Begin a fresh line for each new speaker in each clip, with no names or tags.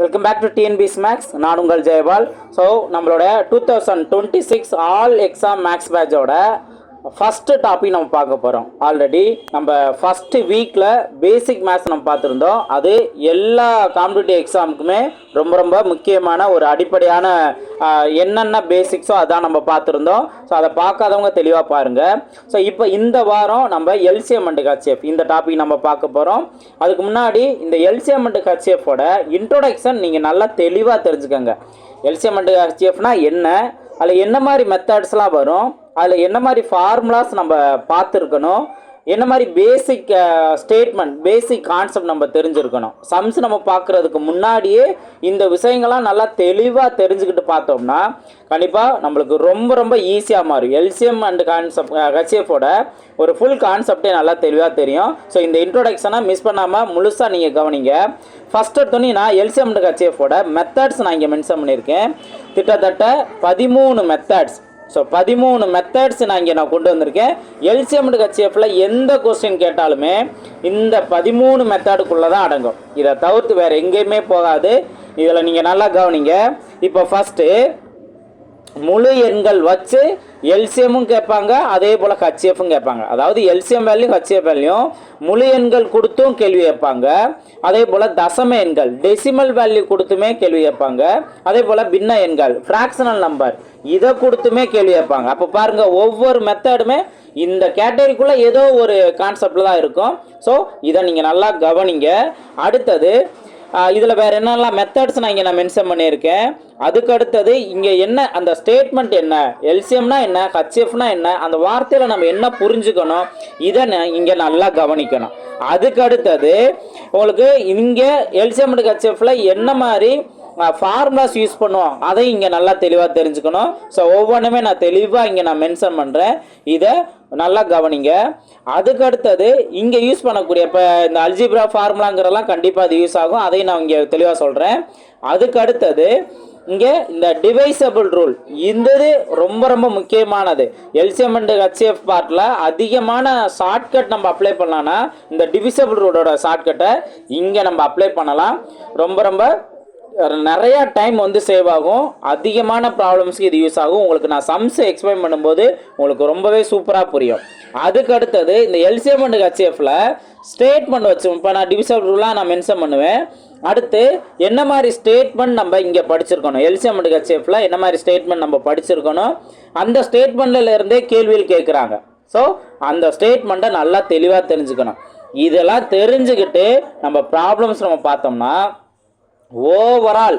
Welcome back to TNPS maths நான் உங்கள் Jayapal. So நம்மளோட two thousand twenty six all exam maths பேட்சோட first topic நம்ம பார்க்க போகிறோம் ஆல்ரெடி நம்ம ஃபஸ்ட்டு வீக்கில் பேசிக் மேத்ஸ் நம்ம பார்த்துருந்தோம். அது எல்லா காம்படிட்டிவ் எக்ஸாமுக்குமே ரொம்ப ரொம்ப முக்கியமான ஒரு அடிப்படையான என்னென்ன பேசிக்ஸோ அதான் நம்ம பார்த்துருந்தோம். ஸோ அதை பார்க்காதவங்க தெளிவாக பாருங்கள் ஸோ இப்போ இந்த வாரம் நம்ம எல்சிஎம் அண்டு ஹச்எஃப் இந்த டாபிக் நம்ம பார்க்க போகிறோம் அதுக்கு முன்னாடி இந்த எல்சிஎம் அண்டு ஹச்எஃபோட இன்ட்ரோடக்ஷன் நீங்கள் நல்லா தெளிவாக தெரிஞ்சுக்கோங்க. எல்சிஎம் அண்டு ஹச்எஃப்னா என்ன? அதில் என்ன மாதிரி மெத்தட்ஸ்லாம் வரும்? அதில் என்ன மாதிரி ஃபார்முலாஸ் நம்ம பார்த்துருக்கணும்? என்ன மாதிரி பேசிக் ஸ்டேட்மெண்ட் பேசிக் கான்செப்ட் நம்ம தெரிஞ்சிருக்கணும்? சம்ஸ் நம்ம பார்க்குறதுக்கு முன்னாடியே இந்த விஷயங்கள்லாம் நல்லா தெளிவாக தெரிஞ்சுக்கிட்டு பார்த்தோம்னா கண்டிப்பாக நம்மளுக்கு ரொம்ப ரொம்ப ஈஸியாக மாறும். எல்சிஎம் அண்ட் கான்செப்ட் ஹெச்எஃபோட ஒரு ஃபுல் கான்செப்டே நல்லா தெளிவாக தெரியும். ஸோ இந்த இன்ட்ரோடக்ஷனை மிஸ் பண்ணாமல் முழுசாக நீங்கள் கவனிங்க. ஃபஸ்ட் எடுத்தோன்னே நான் எல்சிஎம் அண்ட் ஹெச்எஃபோட மெத்தட்ஸ் நான் இங்கே மென்ஷன் பண்ணியிருக்கேன். கிட்டத்தட்ட பதிமூணு மெத்தட்ஸ் ஸோ பதிமூணு மெத்தட்ஸ் நான் இங்கே நான் கொண்டு வந்திருக்கேன். எல்சிஎம்டு ஹெச்எஃப்ல எந்த கொஸ்டின் கேட்டாலுமே இந்த பதிமூணு மெத்தடுக்குள்ளே தான் அடங்கும். இதை தவிர்த்து வேறு எங்கேயுமே போகாது. இதில் நீங்கள் நல்லா கவனிங்க. இப்போ ஃபஸ்ட்டு முழு எண்கள் வச்சு எல்சிஎம்மும் கேட்பாங்க அதே போல் ஹச்சிஎஃப்பும் கேட்பாங்க. அதாவது எல்சிஎம் வேல்யூ ஹச்சிஎஃப் வேலையும் முழு எண்கள் கொடுத்தும் கேள்வி கேட்பாங்க. அதே போல் தசம எண்கள் டெசிமல் வேல்யூ கொடுத்துமே கேள்வி கேட்பாங்க. அதே போல் பின்ன எண்கள் ஃப்ராக்ஷனல் நம்பர் இதை கொடுத்துமே கேள்வி கேட்பாங்க. அப்போ பாருங்கள் ஒவ்வொரு மெத்தடுமே இந்த கேட்டகரிக்குள்ளே ஏதோ ஒரு கான்செப்டில் தான் இருக்கும். ஸோ இதை நீங்கள் நல்லா கவனிங்க. அடுத்தது இதில் வேறு என்னெல்லாம் மெத்தட்ஸ் நான் இங்கே நான் மென்ஷன் பண்ணியிருக்கேன். அதுக்கு அடுத்தது இங்கே என்ன அந்த ஸ்டேட்மெண்ட் என்ன எல்சிஎம்னா என்ன ஹச்எஃப்னா என்ன அந்த வார்த்தையில் நம்ம என்ன புரிஞ்சுக்கணும் இதை இங்கே நல்லா கவனிக்கணும். அதுக்கு அடுத்தது உங்களுக்கு இங்கே எல்சிஎம் ஹச்எஃப்ல என்ன மாதிரி ஃபார்முலாஸ் யூஸ் பண்ணுவோம் அதை இங்கே நல்லா தெளிவாக தெரிஞ்சுக்கணும். ஸோ ஒவ்வொன்றுமே நான் தெளிவாக இங்கே நான் மென்ஷன் பண்ணுறேன் இதை நல்லா கவனிங்க. அதுக்கு அடுத்தது இங்கே யூஸ் பண்ணக்கூடிய இப்போ இந்த அல்ஜிப்ரா ஃபார்முலாங்கிறதெல்லாம் கண்டிப்பாக அது யூஸ் ஆகும். அதையும் நான் இங்கே தெளிவாக சொல்கிறேன் அதுக்கு அடுத்தது இங்கே இந்த டிவைசபிள் ரூல் இந்த இது ரொம்ப ரொம்ப முக்கியமானது. எல்சிஎம் அண்ட் ஹெச்எஃப் பார்ட்டில் அதிகமான ஷார்ட்கட் நம்ம அப்ளை பண்ணலான்னா இந்த டிவிசபிள் ரூலோட ஷார்ட்கட்டை இங்கே நம்ம அப்ளை பண்ணலாம். ரொம்ப ரொம்ப நிறைய டைம் வந்து சேவ் ஆகும். அதிகமான ப்ராப்ளம்ஸ்க்கு இது யூஸ் ஆகும். உங்களுக்கு நான் சம்ஸ் எக்ஸ்பிளைன் பண்ணும்போது உங்களுக்கு ரொம்பவே சூப்பராக புரியும். அதுக்கு அடுத்தது இந்த எல்சிஎம் அண்ட் ஹெச்எஃப்ல ஸ்டேட்மெண்ட் வச்சு இப்போ நான் டிவிசல் ரூலாக நான் மென்ஷன் பண்ணுவேன். அடுத்து என்ன மாதிரி ஸ்டேட்மெண்ட் நம்ம இங்கே படிச்சிருக்கணும்? எல்சிஎம் அண்ட் ஹெச்எஃப்ல என்ன மாதிரி ஸ்டேட்மெண்ட் நம்ம படிச்சிருக்கணும்? அந்த ஸ்டேட்மெண்ட்ல இருந்தே கேள்வியில் கேட்குறாங்க. ஸோ அந்த ஸ்டேட்மெண்ட்டை நல்லா தெளிவாக தெரிஞ்சுக்கணும். இதெல்லாம் தெரிஞ்சுக்கிட்டு நம்ம ப்ராப்ளம்ஸ் நம்ம பார்த்தோம்னா ஓவரால்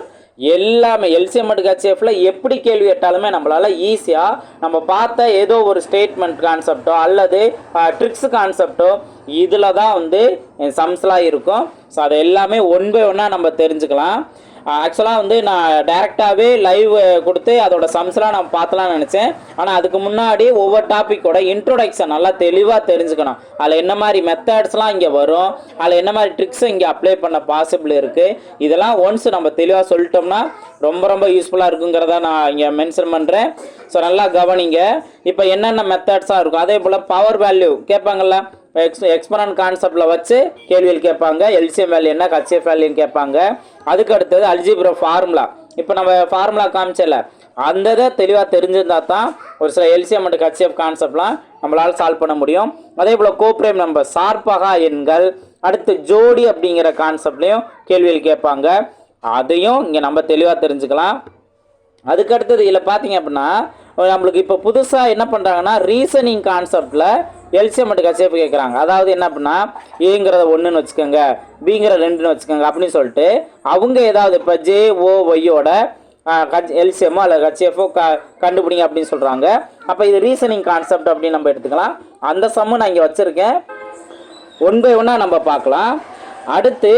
எல்லாமே எல்சிஎம் அண்ட் ஹெச்எஃப்ல எப்படி கேள்வி கேட்டாலுமே நம்மளால ஈஸியாக நம்ம பார்த்த ஏதோ ஒரு ஸ்டேட்மெண்ட் கான்செப்டோ அல்லது ட்ரிக்ஸ் கான்செப்டோ இதில் தான் வந்து சம்ஸ்லாம் இருக்கும். ஸோ அதை எல்லாமே ஒன் பை ஒன்னாக நம்ம தெரிஞ்சுக்கலாம். ஆக்சுவலாக வந்து நான் டேரெக்டாகவே லைவ் கொடுத்து அதோட சம்ஸ்லாம் நான் பார்த்தலாம்னு நினச்சேன். ஆனால் அதுக்கு முன்னாடி ஒவ்வொரு டாப்பிக்கோட இன்ட்ரோடக்ஷன் நல்லா தெளிவாக தெரிஞ்சுக்கணும். அதில் என்ன மாதிரி மெத்தட்ஸ்லாம் இங்கே வரும் அதில் என்ன மாதிரி ட்ரிக்ஸும் இங்கே அப்ளை பண்ண பாசிபிள் இருக்குது இதெல்லாம் ஒன்ஸ் நம்ம தெளிவாக சொல்லிட்டோம்னா ரொம்ப ரொம்ப யூஸ்ஃபுல்லாக இருக்குங்கிறத நான் இங்கே மென்ஷன் பண்ணுறேன் ஸோ நல்லா கவனிங்க. இப்போ என்னென்ன மெத்தட்ஸாக இருக்கும்? அதே போல் பவர் வேல்யூ கேட்பாங்கல்ல? எக்ஸ் எக்ஸ்பரண்ட் கான்செப்டில் வச்சு கேள்வியில் கேட்பாங்க எல்சிஎம் வேல்யூ என்ன ஹச்எஃப் வேல்யூன்னு கேட்பாங்க. அதுக்கு அடுத்தது அல்ஜிப்ரோ ஃபார்முலா இப்போ நம்ம ஃபார்முலா காமிச்சல அந்த இதை தெளிவாக தெரிஞ்சிருந்தா தான் ஒரு சில எல்சிஎம் மட்டும் ஹச்சிஎஃப் கான்செப்ட்லாம் நம்மளால் சால்வ் பண்ண முடியும். அதே போல் கோப்ரேம் நம்பர் சார்பகா எண்கள் அடுத்து ஜோடி அப்படிங்கிற கான்செப்ட்லேயும் கேள்வியில் கேட்பாங்க. அதையும் இங்கே நம்ம தெளிவாக தெரிஞ்சுக்கலாம். அதுக்கு அடுத்தது இதில் பார்த்தீங்க அப்படின்னா நம்மளுக்கு இப்போ புதுசாக என்ன பண்ணுறாங்கன்னா ரீசனிங் கான்செப்டில் எல்சிஎம் மட்டும் கச்சேப்பு கேட்குறாங்க அதாவது என்ன அப்படின்னா ஏங்கிறத ஒன்றுன்னு வச்சுக்கோங்க பிங்கிற ரெண்டுன்னு வச்சுக்கோங்க அப்படின்னு சொல்லிட்டு அவங்க ஏதாவது இப்போ ஜே ஓ ஒய்யோட எல்சிஎம்மோ அல்லது ஹச்எஃப்ஓ க கண்டுபிடிங்க அப்படின்னு சொல்கிறாங்க அப்போ இது ரீசனிங் கான்செப்ட் அப்படின்னு நம்ம எடுத்துக்கலாம். அந்த சம்மு நான் இங்கே வச்சுருக்கேன். ஒன் பை ஒன்னாக நம்ம பார்க்கலாம் அடுத்து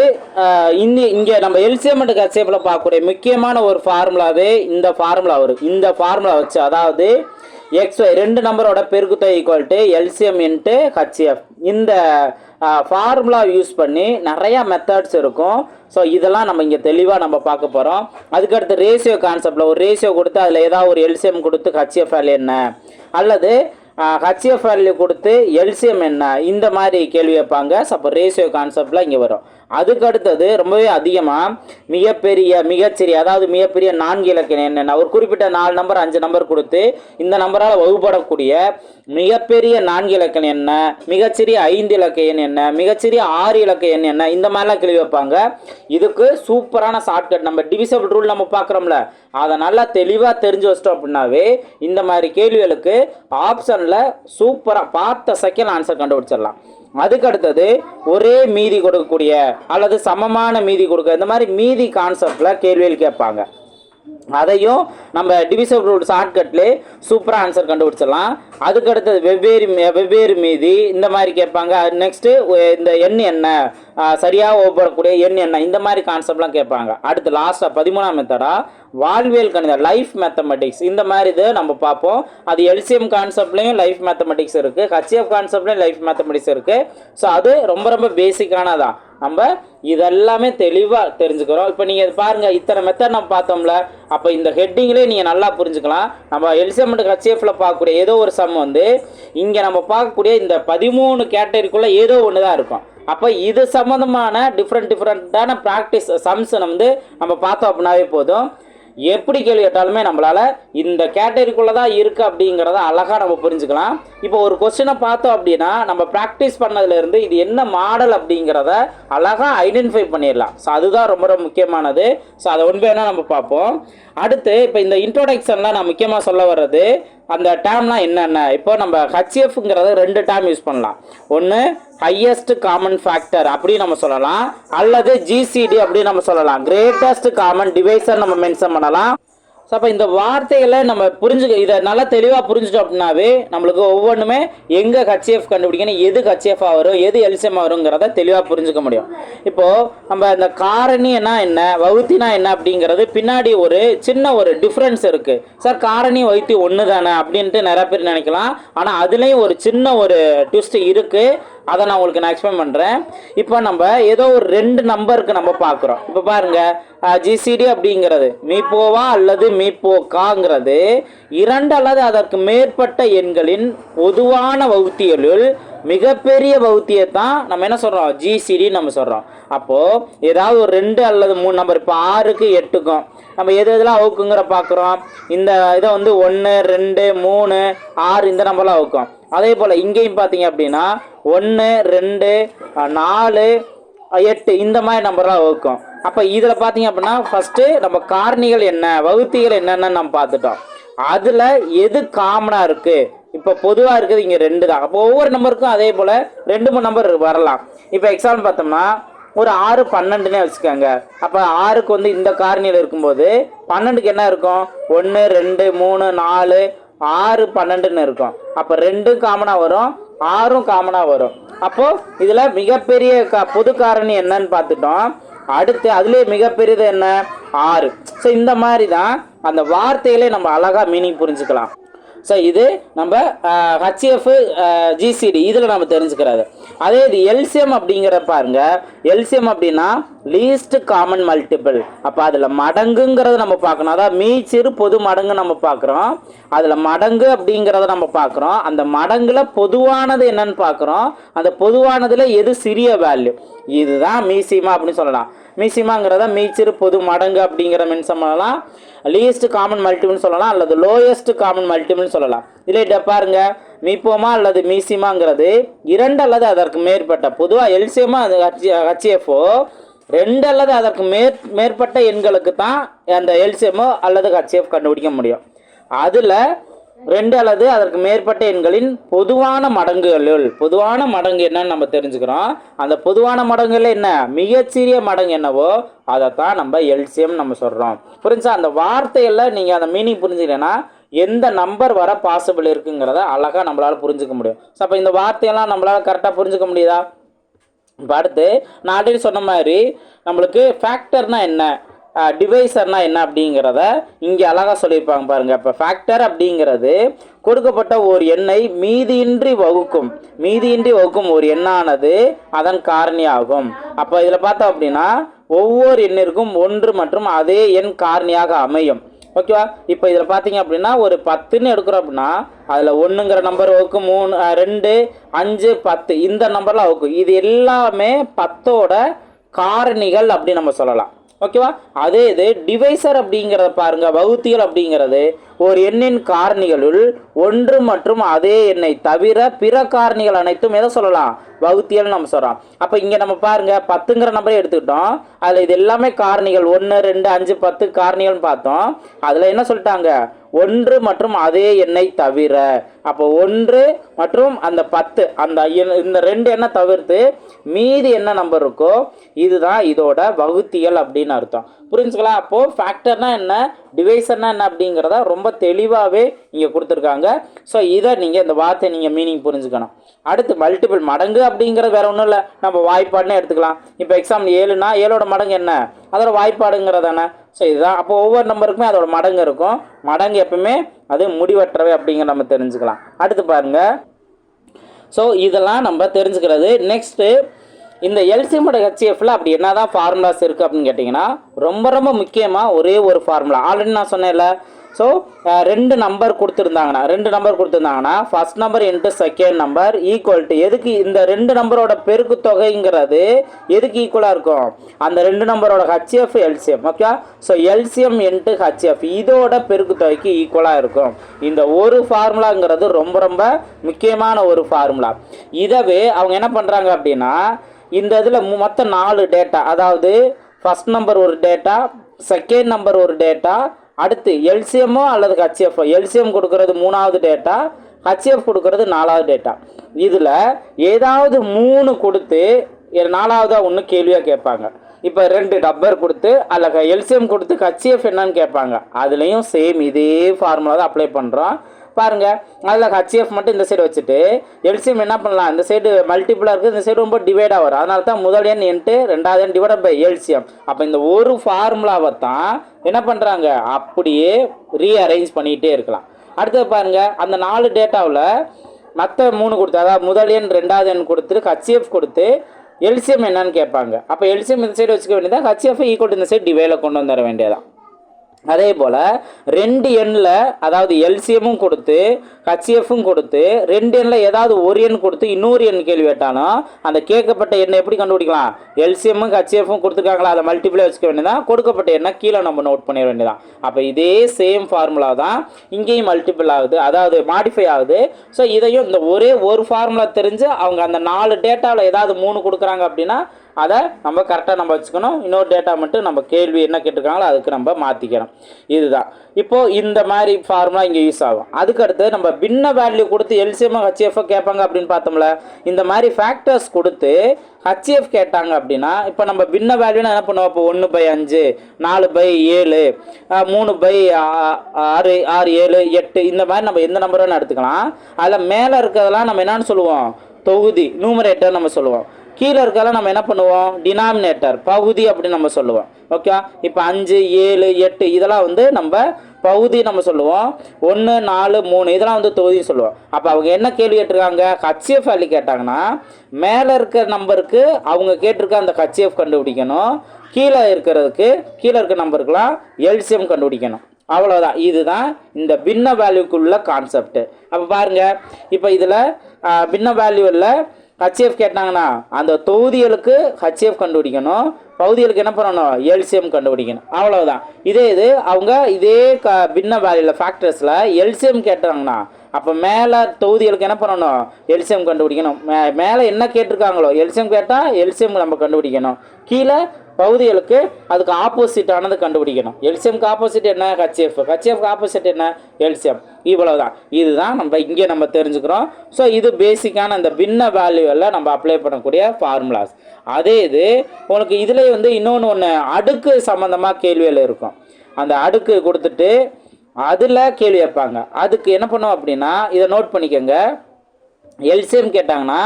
அஹ், இந்த இங்கே நம்ம எல்சிஎம் அண்ட் ஹெச்எஃப்ல பார்க்கக்கூடிய முக்கியமான ஒரு ஃபார்முலாவே இந்த ஃபார்முலா வரும். இந்த ஃபார்முலா வச்சு அதாவது எக்ஸ் ரெண்டு நம்பரோட பெருக்குத்தொகை equal to LCM into HF இந்த ஃபார்முலா யூஸ் பண்ணி நிறையா மெத்தட்ஸ் இருக்கும். ஸோ இதெல்லாம் நம்ம இங்கே தெளிவாக நம்ம பார்க்க போகிறோம் அதுக்கடுத்து ரேஷியோ கான்செப்டில் ஒரு ரேஷியோ கொடுத்து அதில் ஏதாவது ஒரு எல்சிஎம் கொடுத்து ஹச்எஃப் என்ன? அல்லது ஹச்சிஎஃப் வேல்யூ கொடுத்து எல்சிஎம் என்ன? இந்த மாதிரி கேள்வி வைப்பாங்க. ஸோ அப்போ ரேஷியோ கான்செப்டில் இங்கே வரும். அதுக்கு அடுத்தது ரொம்பவே அதிகமாக மிகப்பெரிய மிகச்சிறிய அதாவது மிகப்பெரிய நான்கு இலக்கணம் என்னென்ன? ஒரு குறிப்பிட்ட நாலு நம்பர் அஞ்சு நம்பர் கொடுத்து இந்த நம்பரால் வகுப்படக்கூடிய மிகப்பெரிய நான்கு இலக்கணம் என்ன? மிகச்சிறிய ஐந்து இலக்க எண் என்ன? மிகச்சிறிய ஆறு இலக்க எண் என்ன? இந்த மாதிரிலாம் கேள்வி வைப்பாங்க. இதுக்கு சூப்பரான ஷார்ட்கட் நம்ம டிவிசபிள் ரூல் நம்ம பார்க்குறோம்ல. அதை நல்லா தெளிவாக தெரிஞ்சு வச்சிட்டோம் அப்படின்னாவே இந்த மாதிரி கேள்விகளுக்கு ஆப்ஷனில் சூப்பராக பார்த்த செகண்ட் ஆன்சர் கண்டுபிடிச்சிடலாம். அதுக்கு அடுத்தது ஒரே மீதி கொடுக்கக்கூடிய அல்லது சமமான மீதி கொடுக்க இந்த மாதிரி மீதி கான்செப்டில் கேள்வியில் கேட்பாங்க. அதையும் நம்ம டிவிசபிள் ரூல் ஷார்ட்கட்லே சூப்பராக ஆன்சர் கண்டுபிடிச்சிடலாம். அதுக்கு அடுத்தது வெவ்வேறு வெவ்வேறு மீதி இந்த மாதிரி கேட்பாங்க. நெக்ஸ்ட்டு இந்த எண் என்ன? சரியாக ஒவ்வொருக்கூடிய எண் என்ன? இந்த மாதிரி கான்செப்ட்லாம் கேட்பாங்க. அடுத்து லாஸ்ட்டாக பதிமூணாம் மெத்தடாக வாழ்வியல் கணிதம் லைஃப் மேத்தமெட்டிக்ஸ் இந்த மாதிரி இது நம்ம பார்ப்போம். அது எல்சிஎம் கான்செப்ட்லேயும் லைஃப் மேத்தமெட்டிக்ஸ் இருக்குது ஹச்சிஎஃப் கான்செப்ட்லேயும் லைஃப் மேத்தமெட்டிக்ஸ் இருக்குது ஸோ அது ரொம்ப ரொம்ப பேசிக்கானதான் நம்ம இதெல்லாமே தெளிவாக தெரிஞ்சுக்கிறோம். இப்போ நீங்கள் பாருங்கள் இத்தனை மெத்தட் நம்ம பார்த்தோம்ல. அப்போ இந்த ஹெட்டிங்லேயே நீங்கள் நல்லா புரிஞ்சுக்கலாம். நம்ம எல்சிஎம் மற்றும் ஹச்சிஎஃப்ல பார்க்கக்கூடிய ஏதோ ஒரு சம் வந்து இங்கே நம்ம பார்க்கக்கூடிய இந்த பதிமூணு கேட்டகரிக்குள்ளே ஏதோ ஒன்று தான் இருக்கும். அப்போ இது சம்மந்தமான டிஃப்ரெண்ட் டிஃப்ரெண்ட்டான ப்ராக்டிஸ் சம்ஸ் வந்து நம்ம பார்த்தோம் அப்படின்னாவே போதும். எப்படி கேள்வி கேட்டாலுமே நம்மளால் இந்த கேட்டகரிக்குள்ளே தான் இருக்குது அப்படிங்கிறத அழகாக நம்ம புரிஞ்சுக்கலாம். இப்போ ஒரு கொஸ்டினை பார்த்தோம் அப்படின்னா நம்ம ப்ராக்டிஸ் பண்ணதுலேருந்து இது என்ன மாடல் அப்படிங்கிறத அழகாக ஐடென்டிஃபை பண்ணிடலாம். ஸோ அதுதான் ரொம்ப ரொம்ப முக்கியமானது. ஸோ அதை ஒன்று வேணால் நம்ம பார்ப்போம்? அடுத்து இப்போ இந்த இன்ட்ரோடக்ஷனில் நான் முக்கியமாக சொல்ல வர்றது அந்த டேர்ம்லாம் என்னென்ன? இப்போ நம்ம ஹச்எஃப்ங்கிறத ரெண்டு டேர்ம் யூஸ் பண்ணலாம். ஒன்று ஹையஸ்ட் காமன் ஃபேக்டர் அப்படின்னு நம்ம சொல்லலாம். அல்லது ஜிசிடி அப்படின்னு நம்ம சொல்லலாம். கிரேட்டஸ்ட் காமன் டிவைசர் நம்ம மென்ஷன் பண்ணலாம். ஸோ அப்போ இந்த வார்த்தைகளை நம்ம புரிஞ்சுக்க இதை நல்லா தெளிவாக புரிஞ்சுட்டோம் அப்படின்னாவே நம்மளுக்கு ஒவ்வொன்றுமே எங்கே ஹச்எஃப் கண்டுபிடிக்கணும் எது ஹச்எஃப் வரும் எது எல்சிஎம் வருங்கிறத தெளிவாக புரிஞ்சுக்க முடியும். இப்போது நம்ம இந்த காரணினா என்ன வகுத்தினா என்ன அப்படிங்கிறது பின்னாடி ஒரு சின்ன ஒரு டிஃப்ரென்ஸ் இருக்குது சார் காரணி வகுத்தி ஒன்று தானே அப்படின்ட்டு நிறைய பேர் நினைக்கலாம். ஆனால் அதுலேயும் ஒரு சின்ன ஒரு ட்விஸ்ட் இருக்குது அதை நான் உங்களுக்கு நான் எக்ஸ்பிளைன் பண்ணுறேன் இப்போ நம்ம ஏதோ ஒரு ரெண்டு நம்பருக்கு நம்ம பார்க்குறோம். இப்போ பாருங்க ஜிசிடி அப்படிங்கிறது மீப்போவா அல்லது மீப்போக்காங்கிறது இரண்டு அல்லது அதற்கு மேற்பட்ட எண்களின் பொதுவான வகுத்தியலுள் மிகப்பெரிய பௌத்தியை தான் நம்ம என்ன சொல்கிறோம் ஜிசிடி நம்ம சொல்கிறோம் அப்போது ஏதாவது ஒரு ரெண்டு அல்லது மூணு நம்பர் இப்போ ஆறுக்கு எட்டுக்கும். நம்ம எது எதெல்லாம் அவுக்குங்கிற பார்க்குறோம்? இந்த இதை வந்து ஒன்று ரெண்டு மூணு ஆறு இந்த நம்பர்லாம் அவுக்கும் அதே போல் இங்கேயும் பார்த்தீங்க அப்படின்னா ஒன்று ரெண்டு நாலு எட்டு இந்த மாதிரி நம்பர்லாம் வகுக்கும். அப்போ இதில் பார்த்தீங்க அப்படின்னா ஃபஸ்ட்டு நம்ம காரணிகள் என்ன வகுத்திகள் என்னென்னு நம்ம பார்த்துட்டோம். அதில் எது காமனாக இருக்குது இப்போ பொதுவாக இருக்குது இங்கே ரெண்டு தான். அப்போ ஒவ்வொரு நம்பருக்கும் அதே போல் ரெண்டு மூணு நம்பர் வரலாம். இப்போ எக்ஸாம்பிள் பார்த்தோம்னா ஒரு ஆறு பன்னெண்டுனே வச்சுக்கோங்க. அப்போ ஆறுக்கு வந்து இந்த காரணியில் இருக்கும்போது பன்னெண்டுக்கு என்ன இருக்கும்? ஒன்று ரெண்டு மூணு நாலு ஆறு பன்னெண்டுன்னு இருக்கும். அப்போ ரெண்டும் காமனாக வரும். ஆறும் காமனாக வரும். அப்போது இதில் மிகப்பெரிய க பொது காரணி என்னன்னு பார்த்துட்டோம். அடுத்து அதுலேயே மிகப்பெரியது என்ன? ஆறு. ஸோ இந்த மாதிரி தான் அந்த வார்த்தையிலே நம்ம அழகாக மீனிங் புரிஞ்சுக்கலாம். ஸோ இது நம்ம ஹச்எஃப் ஜிசிடி இதில் நம்ம தெரிஞ்சுக்கிறது. அதே இது எல்சிஎம் அப்படிங்கிற பாருங்க. எல்சிஎம் அப்படின்னா லீஸ்ட் காமன் மல்டிபிள் அப்போ அதில் மடங்குங்கிறத நம்ம பார்க்கணும். அதாவது மீச்சிறு பொது மடங்கு நம்ம பார்க்குறோம். அதில் மடங்கு அப்படிங்கிறத நம்ம பார்க்குறோம். அந்த மடங்கில் பொதுவானது என்னன்னு பார்க்குறோம். அந்த பொதுவானதில் எது சிறிய வேல்யூ இதுதான் மீசிமா அப்படின்னு சொல்லலாம். மீசிமாங்கிறத மீச்சிறு பொது மடங்கு அப்படிங்கிற மென்ஷன் பண்ணலாம் லீஸ்ட் காமன் மல்டிபிள்னு சொல்லலாம் அல்லது லோயஸ்ட் காமன் மல்டிபிள்னு சொல்லலாம். இதில் பாருங்க. மீப்போமா அல்லது மீசிமாங்கிறது இரண்டு அல்லது அதற்கு மேற்பட்ட பொதுவாக எல்சியமா அது ஹச்எஃப்ஓ ரெண்டு அல்லது அதற்கு மேற் மேற்பட்ட எண்களுக்கு தான் அந்த எல்சிஎம்மோ அல்லது ஹச்எஃப் கண்டுபிடிக்க முடியும். அதில் ரெண்டு அல்லது அதற்கு மேற்பட்ட எண்களின் பொதுவான மடங்குகளுள் பொதுவான மடங்கு என்னன்னு நம்ம தெரிஞ்சுக்கிறோம். அந்த பொதுவான மடங்குகள் என்ன? மிகச்சிறிய மடங்கு என்னவோ அதைத்தான் நம்ம எல்சியம் நம்ம சொல்கிறோம் புரிஞ்சா? அந்த வார்த்தையில் நீங்கள் அந்த மீனிங் புரிஞ்சுக்கலைன்னா எந்த நம்பர் வர பாசிபிள் இருக்குங்கிறத அழகாக நம்மளால் புரிஞ்சுக்க முடியும். ஸோ அப்போ இந்த வார்த்தையெல்லாம் நம்மளால் கரெக்டாக புரிஞ்சுக்க முடியுதா? இப்போ அடுத்து நான் ஆல்ரெடி சொன்ன மாதிரி நம்மளுக்கு ஃபேக்டர்னால் என்ன? டிவைசர்னா என்ன அப்படிங்கிறத இங்கே அழகாக சொல்லியிருப்பாங்க பாருங்கள் இப்போ ஃபேக்டர் அப்படிங்கிறது கொடுக்கப்பட்ட ஒரு எண்ணை மீதியின்றி வகுக்கும். மீதியின்றி வகுக்கும் ஒரு எண்ணானது அதன் காரணியாகும். அப்போ இதில் பார்த்தோம் அப்படின்னா ஒவ்வொரு எண்ணிற்கும் ஒன்று மற்றும் அதே எண் காரணியாக அமையும். ஓகேவா? இப்போ இதில் பார்த்தீங்க அப்படின்னா ஒரு பத்துன்னு எடுக்கிறோம் அப்படின்னா அதில் ஒன்றுங்கிற நம்பர் வகுக்கும். மூணு ரெண்டு அஞ்சு பத்து. இந்த நம்பர்லாம் வகுக்கும். இது எல்லாமே பத்தோட காரணிகள் அப்படின்னு நம்ம சொல்லலாம். ஓகேவா? அதே இது டிவைசர் அப்படிங்கிறத பாருங்க வகுத்திகள் அப்படிங்கிறது ஒரு எண்ணின் காரணிகளுள் ஒன்று மற்றும் அதே எண்ணை தவிர பிற காரணிகள் அனைத்தும் எதை சொல்லலாம்? வகுத்தியல் நம்ம சொல்கிறோம் அப்போ இங்கே நம்ம பாருங்க பத்துங்கிற நம்பரை எடுத்துக்கிட்டோம். அதில் இது எல்லாமே காரணிகள் ஒன்று ரெண்டு அஞ்சு பத்து காரணிகள்னு பார்த்தோம். அதில் என்ன சொல்லிட்டாங்க? ஒன்று மற்றும் அதே எண்ணை தவிர. அப்போ ஒன்று மற்றும் அந்த பத்து அந்த எண்- இந்த ரெண்டு எண்ணை தவிர்த்து மீதி என்ன நம்பர் இருக்கோ இதுதான் இதோட வகுத்தியல் அப்படின்னு அர்த்தம். புரிஞ்சுக்கலாம் அப்போது ஃபேக்டர்னா என்ன? டிவைசர்னா என்ன அப்படிங்கிறத ரொம்ப தெளிவாகவே இங்கே கொடுத்துருக்காங்க. ஸோ இதை நீங்கள் இந்த வார்த்தை நீங்கள் மீனிங் புரிஞ்சுக்கணும். அடுத்து மல்டிபிள் மடங்கு அப்படிங்கிறது வேற ஒன்றும் இல்லை. நம்ம வாய்ப்பாடுன்னு எடுத்துக்கலாம். இப்போ எக்ஸாம் ஏழுனா ஏழோட மடங்கு என்ன? அதோட வாய்ப்பாடுங்கிறது தானே ஸோ இதுதான். அப்போ ஒவ்வொரு நம்பருக்குமே அதோட மடங்கு இருக்கும். மடங்கு எப்பவுமே அது முடிவற்றவை அப்படிங்கிற நம்ம தெரிஞ்சுக்கலாம். அடுத்து பாருங்க. ஸோ இதெல்லாம் நம்ம தெரிஞ்சுக்கிறது. நெக்ஸ்ட்டு இந்த எல்சிஎம்மோட ஹெச்எஃப்ல அப்படி என்ன தான் ஃபார்முலாஸ் இருக்குது அப்படின்னு கேட்டிங்கன்னா ரொம்ப ரொம்ப முக்கியமாக ஒரே ஒரு ஃபார்முலா ஆல்ரெடி நான் சொன்னேன்ல ஸோ ரெண்டு நம்பர் கொடுத்துருந்தாங்கன்னா ரெண்டு நம்பர் கொடுத்துருந்தாங்கன்னா first number into second number equal to எதுக்கு இந்த ரெண்டு நம்பரோட பெருக்கு தொகைங்கிறது எதுக்கு ஈக்குவலாக இருக்கும்? அந்த ரெண்டு நம்பரோட HF LCM okay so LCM into HF இதோட பெருக்கு தொகைக்கு ஈக்குவலாக இருக்கும். இந்த ஒரு ஃபார்முலாங்கிறது ரொம்ப ரொம்ப முக்கியமான ஒரு ஃபார்முலா இதவே அவங்க என்ன பண்ணுறாங்க அப்படின்னா இந்த இதில் மொத்தம் நாலு டேட்டா அதாவது ஃபஸ்ட் நம்பர் ஒரு டேட்டா செகண்ட் நம்பர் ஒரு டேட்டா அடுத்து எல்சிஎம்மோ அல்லது ஹச்எஃப்ஓ எல்சிஎம் கொடுக்கறது மூணாவது டேட்டா ஹச்எஃப் கொடுக்கறது நாலாவது டேட்டா இதில் ஏதாவது மூணு கொடுத்து எ- நாலாவதா ஒன்று கேள்வியாக கேட்பாங்க. இப்போ ரெண்டு டப்பர் கொடுத்து அதில் எல்சிஎம் கொடுத்து ஹச்எஃப் என்னன்னு கேட்பாங்க. அதுலேயும் சேம் இதே ஃபார்முலா தான் அப்ளை பண்ணுறோம் பாருங்க அதில் ஹச்சிஎஃப் மட்டும் இந்த சைடு வச்சுட்டு எல்சிஎம் என்ன பண்ணலாம்? இந்த சைடு மல்டிபிளாக இருக்குது இந்த சைடு ரொம்ப டிவைடாக வரும். அதனால தான் முதல் எண் என்ட்டு ரெண்டாவது எண் டிவைட் பை எல்சிஎம் அப்போ இந்த ஒரு ஃபார்முலாவை தான் என்ன பண்ணுறாங்க அப்படியே ரீஅரேஞ்ச் பண்ணிகிட்டே இருக்கலாம். அடுத்தது பாருங்க அந்த நாலு டேட்டாவில் மற்ற மூணு கொடுத்து அதாவது முதல் எண் ரெண்டாவது எண் கொடுத்துட்டு ஹச்எஃப் கொடுத்து எல்சிஎம் என்னன்னு கேட்பாங்க. அப்போ எல்சிஎம் இந்த சைடு வச்சுக்க வேண்டியதான் ஹச்சிஎஃப் ஈக்குவல் இந்த சைடு டிவைல கொண்டு வந்துட வேண்டியதான் அதே போல் ரெண்டு எண்ணில் அதாவது எல்சிஎம்மும் கொடுத்து ஹச்எஃப்பும் கொடுத்து ரெண்டு எண்ணில் ஏதாவது ஒரு எண் கொடுத்து இன்னொரு எண் கேள்வி கேட்டாலும் அந்த கேட்கப்பட்ட எண்ணை எப்படி கண்டுபிடிக்கலாம்? எல்சிஎம்மும் ஹச்சிஎஃப்பும் கொடுத்துருக்காங்களா? அதை மல்டிப்ளை வச்சுக்க வேண்டியதான் கொடுக்கப்பட்ட எண்ணை கீழே நம்ம நோட் பண்ணிட வேண்டியதான் அப்போ இதே சேம் ஃபார்முலா தான் இங்கேயும் மல்டிபிள் ஆகுது அதாவது மாடிஃபை ஆகுது. ஸோ இதையும் இந்த ஒரே ஒரு ஃபார்முலா தெரிஞ்சு அவங்க அந்த நாலு டேட்டாவில் ஏதாவது மூணு கொடுக்குறாங்க அப்படின்னா அதை நம்ம கரெக்டாக நம்ம வச்சுக்கணும். இன்னொரு டேட்டா மட்டும் நம்ம கேள்வி என்ன கேட்டிருக்காங்களோ அதுக்கு நம்ம மாற்றிக்கணும் இதுதான். இப்போது இந்த மாதிரி ஃபார்முலா இங்கே யூஸ் ஆகும். அதுக்கடுத்து நம்ம பின்ன வேல்யூ கொடுத்து எல்சிஎம் ஹச்எஃப் கேட்பாங்க அப்படின்னு பார்த்தோம்ல. இந்த மாதிரி ஃபேக்டர்ஸ் கொடுத்து ஹெச்எஃப் கேட்டாங்க அப்படின்னா இப்போ நம்ம பின்ன வேல்யூனா என்ன பண்ணுவோம்? இப்போ ஒன்று பை அஞ்சு நாலு பை ஏழு மூணு பை ஆறு ஆறு ஏழு எட்டு இந்த மாதிரி நம்ம எந்த நம்பர் வேணால் எடுத்துக்கலாம். அதில் மேலே இருக்கிறதெல்லாம் நம்ம என்னன்னு சொல்லுவோம்? தொகுதி நூமரேட்டர் நம்ம சொல்லுவோம். கீழே இருக்கலாம் நம்ம என்ன பண்ணுவோம்? டினாமினேட்டர் பகுதி அப்படின்னு நம்ம சொல்லுவோம். ஓகே இப்போ அஞ்சு ஏழு எட்டு இதெல்லாம் வந்து நம்ம பகுதி நம்ம சொல்லுவோம். ஒன்று நாலு மூணு இதெல்லாம் வந்து தொகுதின்னு சொல்லுவோம். அப்போ அவங்க என்ன கேள்வி கேட்டிருக்காங்க? ஹச்சிஎஃப் வேல்யூ கேட்டாங்கன்னா மேலே இருக்கிற நம்பருக்கு அவங்க கேட்டிருக்க அந்த ஹச்சிஎஃப் கண்டுபிடிக்கணும். கீழே இருக்கிறதுக்கு கீழே இருக்க நம்பருக்குலாம் எல்சிஎம் கண்டுபிடிக்கணும். அவ்வளோதான் இதுதான் இந்த பின்ன வேல்யூக்குள்ள கான்செப்ட் அப்போ பாருங்கள் இப்போ இதில் பின்ன வேல்யூவில் ஹச்எஃப் கேட்டாங்கன்னா அந்த தொகுதிகளுக்கு ஹச்எஃப் கண்டுபிடிக்கணும். பகுதிகளுக்கு என்ன பண்ணணும்? எல்சிஎம் கண்டுபிடிக்கணும். அவ்வளவுதான். இதே இது அவங்க இதே க பின்ன வேலையில் ஃபேக்டர்ஸில் எல்சிஎம் கேட்டாங்கன்னா அப்போ மேலே தொகுதிகளுக்கு என்ன பண்ணணும்? எல்சிஎம் கண்டுபிடிக்கணும். மே மேலே என்ன கேட்டிருக்காங்களோ? எல்சிஎம் கேட்டால் எல்சிஎம் நம்ம கண்டுபிடிக்கணும். கீழே பகுதிகளுக்கு அதுக்கு ஆப்போசிட்டானது கண்டுபிடிக்கணும். எல்சிஎம்க்கு ஆப்போசிட் என்ன? ஹச்எஃப் ஹச்எஃப்க்கு ஆப்போசிட் என்ன? எல்சிஎம் இவ்வளவுதான். இதுதான் நம்ம இங்கே நம்ம தெரிஞ்சுக்கிறோம். ஸோ இது பேசிக்கான இந்த பின்ன வேல்யூவில் நம்ம அப்ளை பண்ணக்கூடிய ஃபார்முலாஸ் அதே இது உங்களுக்கு இதில் வந்து இன்னொன்று ஒன்று அடுக்கு சம்மந்தமாக கேள்வியில் இருக்கும். அந்த அடுக்கு கொடுத்துட்டு அதில் கேள்வி வைப்பாங்க அதுக்கு என்ன பண்ணுவோம் அப்படின்னா இதை நோட் பண்ணிக்கோங்க. எல்சிஎம் கேட்டாங்கன்னா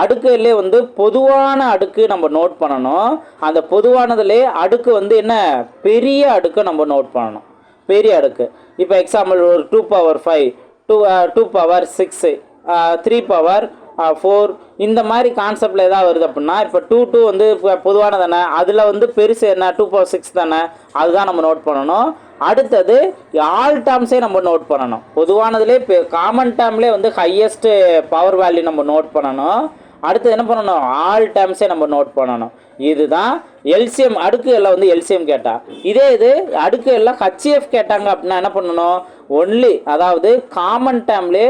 அடுக்குலே வந்து பொதுவான அடுக்கு நம்ம நோட் பண்ணணும். அந்த பொதுவானதுலே அடுக்கு வந்து என்ன? பெரிய அடுக்கு நம்ம நோட் பண்ணணும். பெரிய அடுக்கு. இப்போ எக்ஸாம்பிள் ஒரு two power five two two power six three power four இந்த மாதிரி கான்செப்டில் எதாவது வருது அப்படின்னா இப்போ டூ டூ வந்து இப்போ பொதுவான தானே? அதில் வந்து பெருசு என்ன? டூ பவர் சிக்ஸ் தானே? அதுதான் நம்ம நோட் பண்ணணும். அடுத்தது ஆல் டேர்ம்ஸே நம்ம நோட் பண்ணணும். பொதுவானதுலேயே காமன் டேர்ம்லேயே வந்து ஹையஸ்ட்டு பவர் வேல்யூ நம்ம நோட் பண்ணணும். அடுத்து என்ன பண்ணணும்? ஆல் டேர்ம்ஸே நம்ம நோட் பண்ணணும். இதுதான் எல்சிஎம் அடுக்கு எல்லாம் வந்து எல்சிஎம் கேட்டா. இதே இது அடுக்கு எல்லாம் ஹச்சிஎஃப் கேட்டாங்க அப்படின்னா என்ன பண்ணணும்? ஒன்லி அதாவது காமன் டேர்ம்லே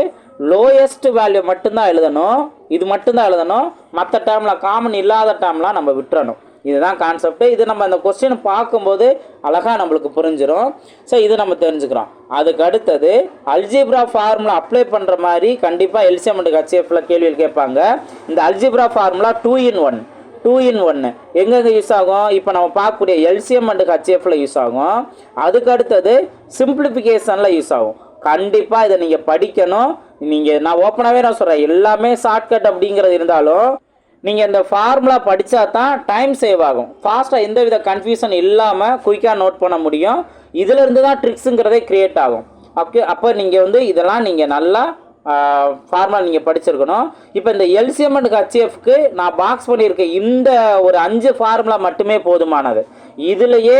லோயஸ்ட் வேல்யூ மட்டும்தான் எழுதணும். இது மட்டும்தான் எழுதணும். மற்ற டேர்மில் காமன் இல்லாத டேர்ம்லாம் நம்ம விட்டுறணும். இதுதான் கான்செப்ட்டு இது நம்ம அந்த கொஸ்டின் பார்க்கும்போது அழகாக நம்மளுக்கு புரிஞ்சிடும் ஸோ இது நம்ம தெரிஞ்சுக்கிறோம். அதுக்கு அடுத்தது அல்ஜிப்ரா ஃபார்முலா அப்ளை பண்ணுற மாதிரி கண்டிப்பாக எல்சிஎம் அண்ட் ஹச்சிஎஃப்ல கேள்விகள் கேட்பாங்க. இந்த algebra formula two in one two in ஒன்று எங்கெங்கே யூஸ் ஆகும்? இப்போ நம்ம பார்க்கக்கூடிய எல்சிஎம் அண்டு ஹச்சிஎஃப்ல யூஸ் ஆகும். அதுக்கு அடுத்தது சிம்பிளிஃபிகேஷனில் யூஸ் ஆகும். கண்டிப்பாக இதை நீங்கள் படிக்கணும். நீங்கள் நான் ஓப்பனாகவே நான் சொல்கிறேன் எல்லாமே ஷார்ட்கட் அப்படிங்கிறது இருந்தாலும் நீங்கள் இந்த ஃபார்முலா படித்தா தான் டைம் சேவ் ஆகும் ஃபாஸ்ட்டாக எந்த வித கன்ஃபியூஷன் இல்லாமல் குயிக்காக நோட் பண்ண முடியும். இதிலிருந்து தான் ட்ரிக்ஸுங்கிறதே க்ரியேட் ஆகும். ஓகே அப்போ நீங்கள் வந்து இதெல்லாம் நீங்கள் நல்லா ஃபார்முலா நீங்கள் படிச்சிருக்கணும். இப்போ இந்த எல்சிஎம் அண்ட் ஹச்சிஎஃப்க்கு நான் பாக்ஸ் பண்ணியிருக்க இந்த ஒரு அஞ்சு ஃபார்முலா மட்டுமே போதுமானது. இதுலேயே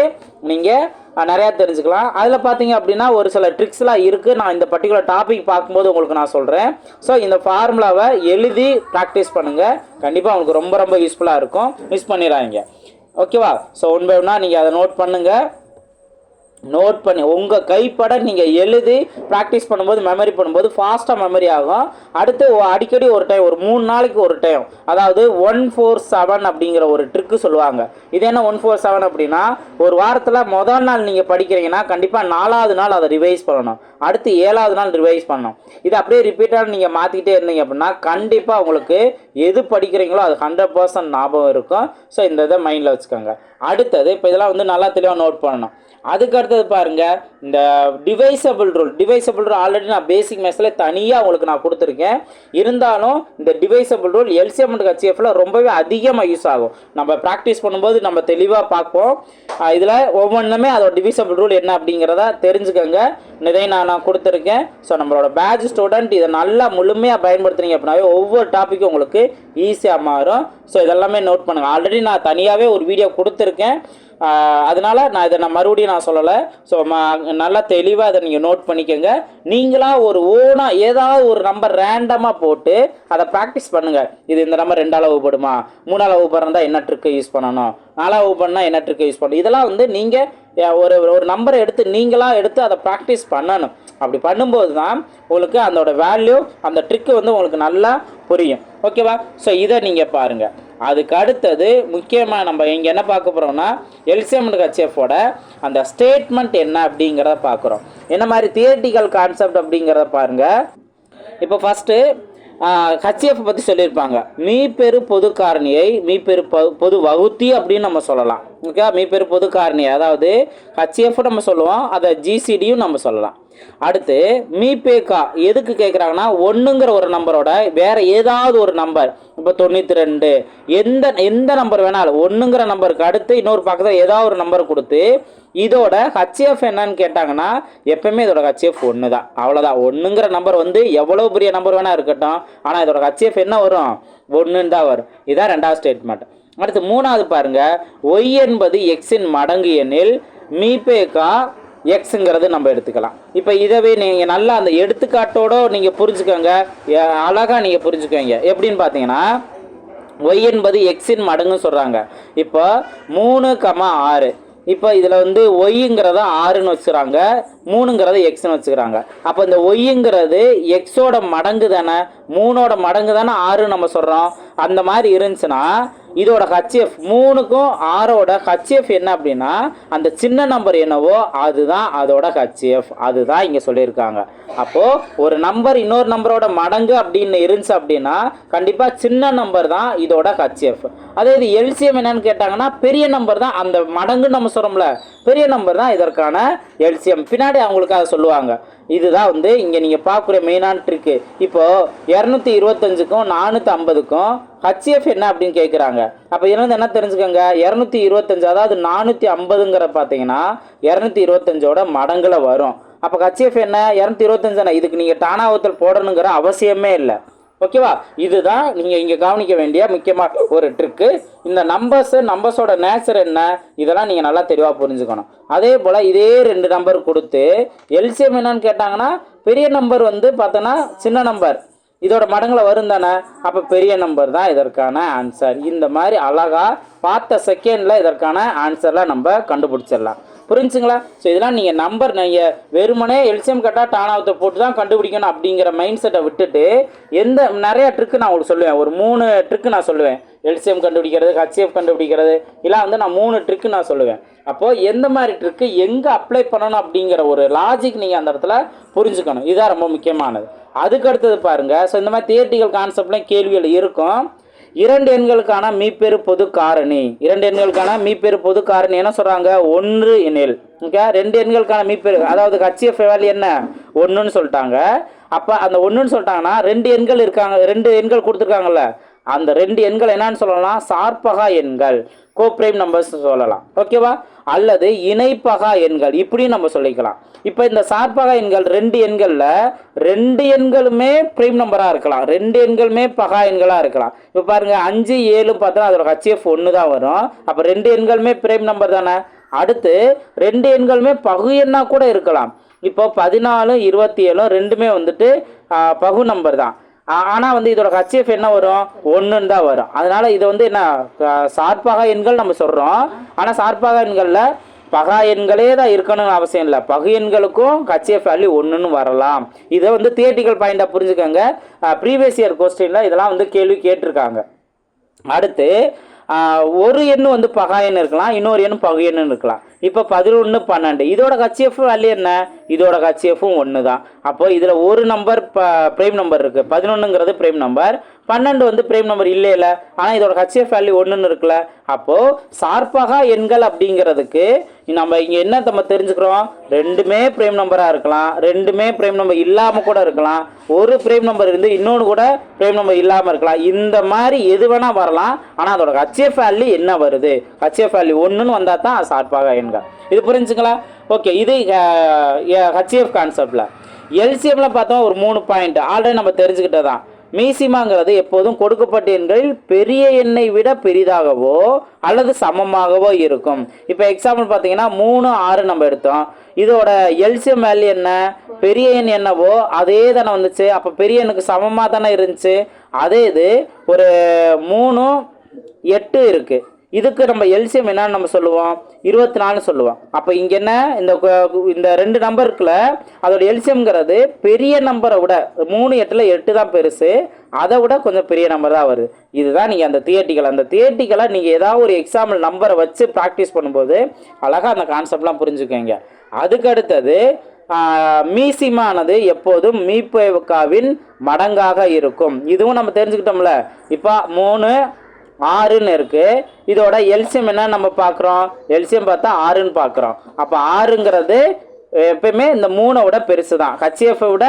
நீங்கள் நிறையா தெரிஞ்சுக்கலாம். அதில் பார்த்தீங்க அப்படின்னா ஒரு சில ட்ரிக்ஸ்லாம் இருக்குது நான் இந்த பர்டிகுலர் டாபிக் பார்க்கும்போது உங்களுக்கு நான் சொல்கிறேன் ஸோ இந்த ஃபார்முலாவை எழுதி ப்ராக்டிஸ் பண்ணுங்கள் கண்டிப்பாக உங்களுக்கு ரொம்ப ரொம்ப யூஸ்ஃபுல்லாக இருக்கும். மிஸ் பண்ணிடாதீங்க. ஓகேவா ஸோ ஒன் பை ஒன்னாக நீங்கள் அதை நோட் பண்ணுங்கள் நோட் பண்ணி. உங்கள் கைப்பட நீங்கள் எழுதி ப்ராக்டிஸ் பண்ணும்போது மெமரி பண்ணும்போது ஃபாஸ்ட்டாக மெமரி ஆகும். அடுத்து அடிக்கடி ஒரு டைம் ஒரு மூணு நாளைக்கு ஒரு டைம் அதாவது ஒன் ஃபோர் செவன் அப்படிங்கிற ஒரு ட்ரிக்கு சொல்லுவாங்க. இது என்ன ஒன் ஃபோர் செவன் அப்படின்னா ஒரு வாரத்தில் முதல் நாள் நீங்கள் படிக்கிறீங்கன்னா கண்டிப்பாக நாலாவது நாள் அதை ரிவைஸ் பண்ணணும். அடுத்து ஏழாவது நாள் ரிவைஸ் பண்ணணும். இது அப்படியே ரிப்பீட்டாக நீங்கள் மாற்றிக்கிட்டே இருந்தீங்க அப்படின்னா கண்டிப்பாக உங்களுக்கு எது படிக்கிறீங்களோ அது ஹண்ட்ரட் பர்சன்ட் ஞாபகம் இருக்கும். ஸோ இந்த இதை மைண்டில் வச்சுக்கோங்க. அடுத்தது இப்போ இதெல்லாம் வந்து நல்லா தெளிவாக நோட் பண்ணணும். அதுக்கு அடுத்தது பாருங்கள் இந்த divisible rule divisible rule already நான் பேசிக் மேக்ஸில் தனியாக உங்களுக்கு நான் கொடுத்துருக்கேன். இருந்தாலும் இந்த டிவைசபிள் ரூல் எல்சிஎம் அண்ட் ஹச்சிஎஃப்ல ரொம்பவே அதிகமாக யூஸ் ஆகும். நம்ம ப்ராக்டிஸ் பண்ணும்போது நம்ம தெளிவாக பார்ப்போம். இதில் ஒவ்வொன்றுமே அதோட டிவைசபிள் ரூல் என்ன அப்படிங்கிறத தெரிஞ்சுக்கோங்க. இதை நான் நான் கொடுத்துருக்கேன். ஸோ நம்மளோட பேட்ச் ஸ்டூடெண்ட் இதை நல்லா முழுமையாக பயன்படுத்துனீங்க அப்படின்னாவே ஒவ்வொரு டாப்பிக்கும் உங்களுக்கு ஈஸியாக மாறும். ஸோ இதெல்லாமே நோட் பண்ணுங்கள் ஆல்ரெடி நான் தனியாகவே ஒரு வீடியோ கொடுத்துருக்கேன். அதனால நான் இதை நான் மறுபடியும் நான் சொல்லலை. ஸோ நல்லா தெளிவாக இதை நீங்கள் நோட் பண்ணிக்கோங்க. நீங்களாக ஒரு ஓனாக ஏதாவது ஒரு நம்பர் ரேண்டமாக போட்டு அதை ப்ராக்டிஸ் பண்ணுங்கள் இது இந்த நம்பர் ரெண்டாவது வகுப்படுமா மூணால் வகுப்பு என்ன ட்ரிக்கை யூஸ் பண்ணணும்? நாலாவது பண்ணால் என்ன ட்ரிக்கை யூஸ் பண்ணணும்? இதெல்லாம் வந்து நீங்கள் ஒரு ஒரு நம்பரை எடுத்து நீங்களாக எடுத்து அதை ப்ராக்டிஸ் பண்ணணும். அப்படி பண்ணும்போது தான் உங்களுக்கு அதோட வேல்யூ அந்த ட்ரிக்கு வந்து உங்களுக்கு நல்லா புரியும். ஓகேவா ஸோ இதை நீங்கள் பாருங்கள் அதுக்கு அடுத்தது முக்கியமாக நம்ம இங்கே என்ன பார்க்க போகிறோம்னா எல்சிஎம் ஹெச்எஃபோட அந்த ஸ்டேட்மெண்ட் என்ன அப்படிங்கிறத பார்க்குறோம். என்ன மாதிரி தியேட்டிக்கல் கான்செப்ட் அப்படிங்கிறத பாருங்கள் இப்போ ஃபஸ்ட்டு ஹச்சிஎஃப் பற்றி சொல்லியிருப்பாங்க. மீ பெரு பொது காரணியை மீ பெரு பொது வகுத்தி அப்படின்னு நம்ம சொல்லலாம். ஓகே மீ பெரு பொது காரணி அதாவது ஹச்சிஎஃப் நம்ம சொல்லுவோம் அதை ஜிசிடியும் நம்ம சொல்லலாம். அடுத்து மீபேக்கா எதுக்கு கேட்குறாங்கன்னா ஒன்றுங்கிற ஒரு நம்பரோட வேற ஏதாவது ஒரு நம்பர். இப்போ தொண்ணூற்றி ரெண்டு எந்த எந்த நம்பர் வேணாலும் ஒன்றுங்கிற நம்பருக்கு அடுத்து இன்னொரு பக்கத்தில் ஏதாவது ஒரு நம்பர் கொடுத்து இதோட ஹச்எஃப் என்னன்னு கேட்டாங்கன்னா எப்பவுமே இதோட ஹச்எஃப் ஒன்று தான் அவ்வளோதான் ஒன்றுங்கிற நம்பர் வந்து எவ்வளோ பெரிய நம்பர் வேணால் இருக்கட்டும். ஆனால் இதோட ஹச்எஃப் என்ன வரும்? ஒன்றுன்னு தான் வரும். இதுதான் ரெண்டாவது ஸ்டேட்மெண்ட் அடுத்து மூணாவது பாருங்கள் ஒய் என்பது எக்ஸின் மடங்கு எண்ணில் மீபேக்கா எக்ஸுங்கிறது நம்ம எடுத்துக்கலாம். இப்போ இதவே நீங்கள் நல்லா அந்த எடுத்துக்காட்டோட நீங்கள் புரிஞ்சுக்கோங்க. அழகாக நீங்கள் புரிஞ்சுக்கோங்க. எப்படின்னு பார்த்தீங்கன்னா ஒய் என்பது எக்ஸின் மடங்குன்னு சொல்கிறாங்க இப்போ மூணு கமா ஆறு. இப்போ இதில் வந்து ஒய்ங்கிறத ஆறுன்னு வச்சுக்கிறாங்க. மூணுங்கிறத எக்ஸ்னு வச்சுக்கிறாங்க. அப்போ இந்த ஒய்ங்கிறது எக்ஸோட மடங்கு தானே? மூணோட மடங்கு தானே ஆறுன்னு நம்ம சொல்கிறோம் அந்த மாதிரி இருந்துச்சுன்னா இதோட ஹச்எஃப் மூணுக்கும் ஆறோட ஹச்எஃப் என்ன அப்படின்னா அந்த சின்ன நம்பர் என்னவோ அதுதான் அதோட ஹச்எஃப் அதுதான் இங்கே சொல்லியிருக்காங்க. அப்போது ஒரு நம்பர் இன்னொரு நம்பரோட மடங்கு அப்படின்னு இருந்துச்சு அப்படின்னா கண்டிப்பாக சின்ன நம்பர் தான் இதோட ஹச்எஃப் அதே இது எல்சியம் என்னன்னு கேட்டாங்கன்னா பெரிய நம்பர் தான். அந்த மடங்குன்னு நம்ம சொல்கிறோம்ல பெரிய நம்பர் தான் இதற்கான எல்சியம் பின்னாடி அவங்களுக்கு அதை சொல்லுவாங்க. இதுதான் வந்து இங்கே நீங்கள் பார்க்குற மெயினான ட்ரிக்கு இப்போது இரநூத்தி இருபத்தஞ்சுக்கும் நானூற்றி ஐம்பதுக்கும் ஹச்எஃப் என்ன அப்படின்னு கேட்குறாங்க அப்போ இருந்து என்ன தெரிஞ்சுக்கோங்க? இரநூத்தி இருபத்தஞ்சு அதாவது நானூற்றி ஐம்பதுங்கிற பார்த்தீங்கன்னா இரநூத்தி இருபத்தஞ்சோட மடங்கில் வரும். அப்போ ஹச்எஃப் என்ன? இரநூத்தி இருபத்தஞ்சு இதுக்கு நீங்கள் டானாவத்தில் போடணுங்கிற அவசியமே இல்லை. ஓகேவா? இதுதான் நீங்கள் இங்கே கவனிக்க வேண்டிய முக்கியமாக ஒரு ட்ரிக்கு இந்த நம்பர்ஸு நம்பர்ஸோட நேச்சர் என்ன? இதெல்லாம் நீங்கள் நல்லா தெளிவாக புரிஞ்சுக்கணும். அதே போல் இதே ரெண்டு நம்பர் கொடுத்து எல்சிஎம் என்னன்னு கேட்டாங்கன்னா பெரிய நம்பர் வந்து பார்த்தோன்னா சின்ன நம்பர் இதோட மடங்கில் வரும் தானே? அப்போ பெரிய நம்பர் தான் இதற்கான ஆன்சர் இந்த மாதிரி அழகாக பார்த்த செகண்டில் இதற்கான ஆன்சர்லாம் நம்ம கண்டுபிடிச்சிடலாம். புரிஞ்சுங்களா? ஸோ இதெல்லாம் நீங்கள் நம்பர் நீங்கள் வெறுமனே எல்சிஎம் கட்டாக டானாவத்தை போட்டு தான் கண்டுபிடிக்கணும் அப்படிங்கிற மைண்ட் செட்டை விட்டுட்டு எந்த நிறையா ட்ரிக்கு நான் உங்களுக்கு சொல்லுவேன். ஒரு மூணு ட்ரிக்கு நான் சொல்லுவேன். எல்சிஎம் கண்டுபிடிக்கிறது ஹச்சிஎஃப் கண்டுபிடிக்கிறது இல்லை வந்து நான் மூணு ட்ரிக்கு நான் சொல்லுவேன். அப்போது எந்த மாதிரி ட்ரிக்கு எங்கே அப்ளை பண்ணணும் அப்படிங்கிற ஒரு லாஜிக் நீங்கள் அந்த இடத்துல புரிஞ்சுக்கணும். இதுதான் ரொம்ப முக்கியமானது. அதுக்கு அடுத்தது பாருங்கள் ஸோ இந்த மாதிரி தியேட்டிக்கல் கான்செப்ட்லாம் கேள்விகள் இருக்கும். இரண்டு எண்களுக்கான மீப்பெரு பொது காரணி. இரண்டு எண்களுக்கான மீப்பெரு பொது காரணி என்ன சொல்கிறாங்க ஒன்று எண்ணில் ஓகே ரெண்டு எண்களுக்கான மீப்பெரு அதாவது ஹச்சிஎஃப் வேல்யூ என்ன? ஒன்றுன்னு சொல்லிட்டாங்க. அப்போ அந்த ஒன்றுன்னு சொல்லிட்டாங்கன்னா ரெண்டு எண்கள் இருக்காங்க ரெண்டு எண்கள் கொடுத்துருக்காங்கல்ல. அந்த ரெண்டு எண்கள் என்னன்னு சொல்லலாம்? சார்பகா எண்கள். கோப்ரைம் நம்பர்ஸ் சொல்லலாம். ஓகேவா அல்லது இணைப்பகா எண்கள். இப்படியும் நம்ம சொல்லிக்கலாம். இப்போ இந்த சார்பகா எண்கள் ரெண்டு எண்களில் ரெண்டு எண்களுமே பிரைம் நம்பராக இருக்கலாம். ரெண்டு எண்களுமே பகா எண்களாக இருக்கலாம். இப்போ பாருங்க அஞ்சு ஏழு பார்த்தா அதோட ஹச்எஃப் ஒன்று தான் வரும். அப்போ ரெண்டு எண்களுமே பிரைம் நம்பர் தானே? அடுத்து ரெண்டு எண்களுமே பகு எண்ணாக கூட இருக்கலாம். இப்போ பதினாலும் இருபத்தி ஏழும் ரெண்டுமே வந்துட்டு பகு நம்பர் தான். ஆனால் வந்து இதோட ஹச்எஃப் என்ன வரும்? ஒன்றுன்னு தான் வரும். அதனால் இது வந்து என்ன சார்பாக சார்பகா எண்கள் நம்ம சொல்கிறோம் ஆனால் சார்பாக எண்களில் பகா எண்களே தான் இருக்கணும்னு அவசியம் இல்லை. பகு எண்களுக்கும் ஹச்எஃப் வேல்யூ ஒன்றுன்னு வரலாம். இதை வந்து தியேட்டிக்கல் பாயிண்டாக புரிஞ்சுக்கோங்க. ப்ரீவியஸ் இயர் கொஸ்டினில் இதெல்லாம் வந்து கேள்வி கேட்டிருக்காங்க. அடுத்து ஒரு எண் வந்து பகா எண் இருக்கலாம் இன்னொரு எண் பகு எண்ணு இருக்கலாம். இப்போ பதினொன்று பன்னெண்டு. இதோட ஹச்சிஎஃப் வேல்யூ என்ன? இதோட ஹச்சிஎஃப்பும் ஒன்று தான் அப்போ இதில் ஒரு நம்பர் ப ப்ரைம் நம்பர் இருக்குது பதினொன்றுங்கிறது ப்ரைம் நம்பர் பன்னெண்டு வந்து பிரேம் நம்பர் இல்லையில. ஆனால் இதோட ஹச்சிஎஃப் வேல்யூ ஒன்றுன்னு இருக்குல்ல. அப்போது சார்பகா எண்கள் அப்படிங்கிறதுக்கு நம்ம இங்கே என்ன நம்ம தெரிஞ்சுக்கிறோம்? ரெண்டுமே பிரேம் நம்பராக இருக்கலாம். ரெண்டுமே பிரேம் நம்பர் இல்லாமல் கூட இருக்கலாம். ஒரு பிரேம் நம்பர் இருந்து இன்னொன்று கூட பிரேம் நம்பர் இல்லாமல் இருக்கலாம். இந்த மாதிரி எது வேணால் வரலாம். ஆனால் அதோட ஹச்சிஎஃப் வேல்யூ என்ன வருது? ஹச்சிஎஃப் வேல்யூ ஒன்றுன்னு வந்தால் தான் சார்பாக எண்கள். இது புரிஞ்சுங்களா? ஓகே இது ஹச்சிஎஃப் கான்செப்டில் எல்சிஎம்ல பார்த்தோம் ஒரு மூணு பாயிண்ட் ஆல்ரெடி நம்ம தெரிஞ்சுக்கிட்டது தான் மீசிமாங்கிறது எப்போதும் கொடுக்கப்பட்ட எண்களில் பெரிய எண்ணை விட பெரிதாகவோ அல்லது சமமாகவோ இருக்கும். இப்போ எக்ஸாம்பிள் பார்த்தீங்கன்னா மூணு ஆறு நம்ம எடுத்தோம். இதோட எல்சியம் வேல்யூ என்ன? பெரிய எண் என்னவோ அதே தானே வந்துச்சு. அப்போ பெரிய எண்ணுக்கு சமமாக தானே இருந்துச்சு. அதே இது ஒரு மூணு எட்டு இருக்குது இதுக்கு நம்ம எல்சிஎம் என்னன்னு நம்ம சொல்லுவோம்? இருபத்தி நாலு சொல்லுவோம். அப்போ இங்கே என்ன? இந்த இந்த ரெண்டு நம்பருக்குள்ள அதோட எல்சிஎம்ங்கிறது பெரிய நம்பரை விட மூணு எட்டில் எட்டு தான் பெருசு. அதை விட கொஞ்சம் பெரிய நம்பர் தான் வருது. இதுதான் நீங்கள் அந்த தியேட்டிக்கல் அந்த தியேட்டிக்கலை நீங்கள் ஏதாவது ஒரு எக்ஸாம்பிள் நம்பரை வச்சு ப்ராக்டிஸ் பண்ணும்போது அழகாக அந்த கான்செப்ட்லாம் புரிஞ்சுக்கோங்க அதுக்கு அடுத்தது மீசிமானது எப்போதும் மீப்பேவுக்காவின் மடங்காக இருக்கும். இதுவும் நம்ம தெரிஞ்சுக்கிட்டோம்ல. இப்போ மூணு ஆறுன்னு இருக்குது இதோட எல்சியம் என்ன நம்ம பார்க்குறோம்? எல்சியம் பார்த்தா ஆறுன்னு பார்க்குறோம். அப்போ ஆறுங்கிறது எப்பயுமே இந்த மூணை விட பெருசு தான் ஹச்சிஎஃப்பை விட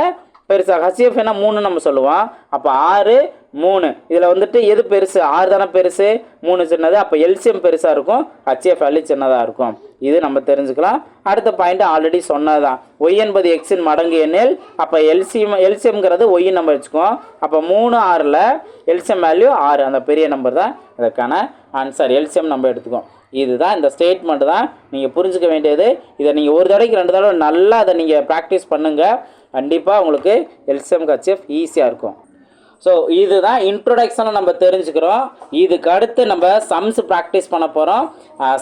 பெருசாக ஹச்சிஎஃப் என்ன மூணு நம்ம சொல்லுவோம். அப்போ ஆறு மூணு. இதில் வந்துட்டு எது பெருசு? ஆறு தானே பெருசு? மூணு சின்னது. அப்போ எல்சியம் பெருசாக இருக்கும். ஹச்சிஎஃப் வேல்யூ சின்னதாக இருக்கும். இது நம்ம தெரிஞ்சுக்கலாம். அடுத்த பாயிண்ட் ஆல்ரெடி சொன்னதுதான். ஒய் என்பது எக்ஸின் மடங்கு எண்ணில் அப்போ எல்சியம் எல்சியம்ங்கிறது ஒய்யின் நம்ம வச்சுக்குவோம் அப்போ மூணு ஆறில் எல்சிஎம் வேல்யூ ஆறு. அந்த பெரிய நம்பர் தான் இதற்கான ஆன்சர் எல்சிஎம் நம்ம எடுத்துக்கோம் இதுதான் இந்த ஸ்டேட்மெண்ட் தான். நீங்கள் புரிஞ்சுக்க வேண்டியது. இதை நீங்கள் ஒரு தடவைக்கு ரெண்டு தடவை நல்லா அதை நீங்கள் ப்ராக்டிஸ் பண்ணுங்கள் கண்டிப்பாக உங்களுக்கு எல்சிஎம் ஹச்சிஎஃப் ஈஸியாக இருக்கும். ஸோ இதுதான் இன்ட்ரொடக்ஷனை நம்ம தெரிஞ்சுக்கிறோம். இதுக்கு அடுத்து நம்ம சம்ஸ் ப்ராக்டிஸ் பண்ண போகிறோம்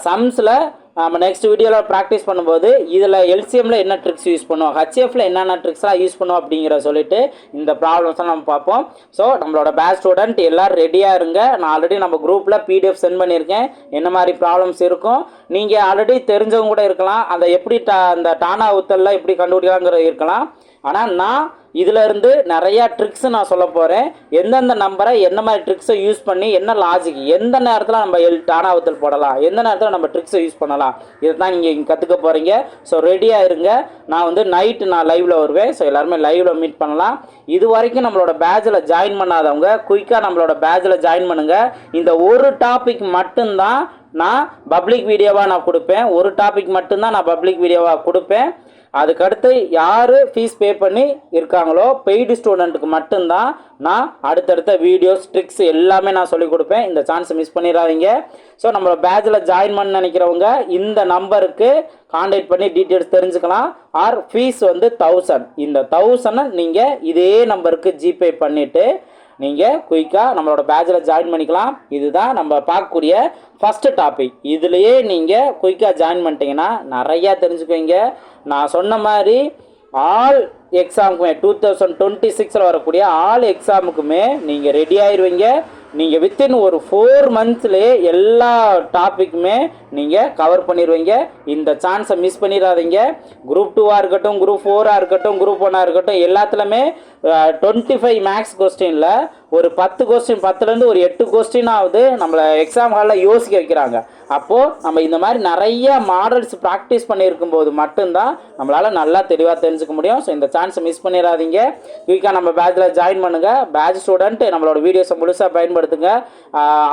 சம்ஸில் நம்ம நெக்ஸ்ட் வீடியோவில் ப்ராக்டிஸ் பண்ணும்போது இதில் எல்சிஎம்மில் என்ன ட்ரிக்ஸ் யூஸ் பண்ணுவோம்? ஹச்எஃப்ல என்னென்ன ட்ரிக்ஸ்லாம் யூஸ் பண்ணுவோம் அப்படிங்கிற சொல்லிட்டு இந்த ப்ராப்ளம்ஸ்லாம் நம்ம பார்ப்போம். ஸோ நம்மளோட பேட்ச் ஸ்டூடெண்ட் எல்லோரும் ரெடியாக இருங்க. நான் ஆல்ரெடி நம்ம குரூப்பில் பிடிஎஃப் சென்ட் பண்ணியிருக்கேன். என்ன மாதிரி ப்ராப்ளம்ஸ் இருக்கும்? நீங்கள் ஆல்ரெடி தெரிஞ்சவங்க கூட இருக்கலாம். அதை எப்படி டா அந்த டானா ஊத்தலில் எப்படி கண்டுபிடிக்கலாங்கிற இருக்கலாம். ஆனால் நான் இதுல இருந்து நிறைய ட்ரிக்ஸ் நான் சொல்ல போகிறேன் எந்தெந்த நம்பரை என்ன மாதிரி ட்ரிக்ஸை யூஸ் பண்ணி என்ன லாஜிக் எந்த நேரத்தில் நம்ம எல் டானாவத்தில் போடலாம் எந்த நேரத்தில் நம்ம ட்ரிக்ஸை யூஸ் பண்ணலாம் இதை தான் நீங்கள் இங்கே கற்றுக்க போகிறீங்க ஸோ ரெடியாக இருங்க. நான் வந்து நைட்டு நான் லைவில் வருவேன். ஸோ எல்லாருமே லைவில் மீட் பண்ணலாம். இது வரைக்கும் நம்மளோட பேட்சில் ஜாயின் பண்ணாதவங்க குயிக்காக நம்மளோட பேட்சில் ஜாயின் பண்ணுங்கள் இந்த ஒரு டாபிக் மட்டும்தான் நான் பப்ளிக் வீடியோவாக நான் கொடுப்பேன். ஒரு டாபிக் மட்டும்தான் நான் பப்ளிக் வீடியோவாக கொடுப்பேன். அதுக்கடுத்து யார் ஃபீஸ் பே பண்ணி இருக்காங்களோ பெய்டு ஸ்டூடெண்ட்டுக்கு மட்டும்தான் நான் அடுத்தடுத்த வீடியோஸ் ட்ரிக்ஸ் எல்லாமே நான் சொல்லிக் கொடுப்பேன். இந்த சான்ஸை மிஸ் பண்ணிடாதீங்க. ஸோ நம்மளோட பேட்சில் ஜாயின் பண்ண நினைக்கிறவங்க இந்த நம்பருக்கு காண்டாக்ட் பண்ணி டீட்டெயில்ஸ் தெரிஞ்சுக்கலாம். ஆர் ஃபீஸ் வந்து தௌசண்ட் இந்த தௌசண்டை நீங்கள் இதே நம்பருக்கு ஜிபே பண்ணிவிட்டு நீங்கள் குயிக்காக நம்மளோட பேட்சில் ஜாயின் பண்ணிக்கலாம். இதுதான் நம்ம பார்க்கக்கூடிய ஃபஸ்ட்டு டாபிக் இதுலேயே நீங்கள் குயிக்காக ஜாயின் பண்ணிட்டீங்கன்னா நிறையா தெரிஞ்சுக்குவீங்க. நான் சொன்ன மாதிரி ஆல் எக்ஸாமுக்குமே டூ தௌசண்ட் டுவெண்ட்டி சிக்ஸில் வரக்கூடிய ஆல் எக்ஸாமுக்குமே நீங்கள் ரெடி ஆயிடுவீங்க நீங்கள் வித்தின் ஒரு ஃபோர் மந்த்ஸ்லேயே எல்லா டாப்பிக்குமே நீங்கள் கவர் பண்ணிடுவீங்க இந்த சான்ஸை மிஸ் பண்ணிடாதீங்க குரூப் டூவாக இருக்கட்டும் குரூப் ஃபோராக இருக்கட்டும் குரூப் ஒன்னாக இருக்கட்டும் எல்லாத்துலேயுமே டுவெண்ட்டி ஃபைவ் மேக்ஸ் கொஸ்டினில் ஒரு பத்து கொஸ்டின் பத்துலேருந்து ஒரு எட்டு கொஸ்டினாவது நம்மளை எக்ஸாம் ஹாலில் யோசிக்க வைக்கிறாங்க. அப்போது நம்ம இந்த மாதிரி நிறைய மாடல்ஸ் ப்ராக்டிஸ் பண்ணியிருக்கும் போது மட்டும்தான் நம்மளால் நல்லா தெளிவாக தெரிஞ்சுக்க முடியும். ஸோ இந்த சான்ஸை மிஸ் பண்ணிடாதீங்க. குயிக்காக நம்ம பேட்சில் ஜாயின் பண்ணுங்கள் பேட்ச் ஸ்டூடெண்ட் நம்மளோட வீடியோஸை முழுசாக பயன்படுத்துங்க.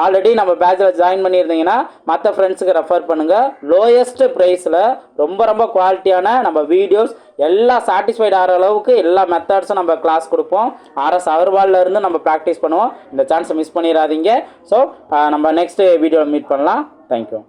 ஆல்ரெடி நம்ம பேட்சில் ஜாயின் பண்ணியிருந்தீங்கன்னா மற்ற ஃப்ரெண்ட்ஸுக்கு ரெஃபர் பண்ணுங்கள் லோயஸ்ட் ப்ரைஸில் ரொம்ப ரொம்ப குவாலிட்டியான நம்ம வீடியோஸ் எல்லாம் சாட்டிஸ்ஃபைட் ஆகிற அளவுக்கு எல்லா மெத்தட்ஸும் நம்ம கிளாஸ் கொடுப்போம். ஆர்எஸ் அகர்வால்ல இருந்து நம்ம ப்ராக்டிஸ் பண்ணுவோம். இந்த சான்ஸை மிஸ் பண்ணிடாதீங்க. ஸோ நம்ம நெக்ஸ்ட் வீடியோவில் மீட் பண்ணலாம். தேங்க்யூ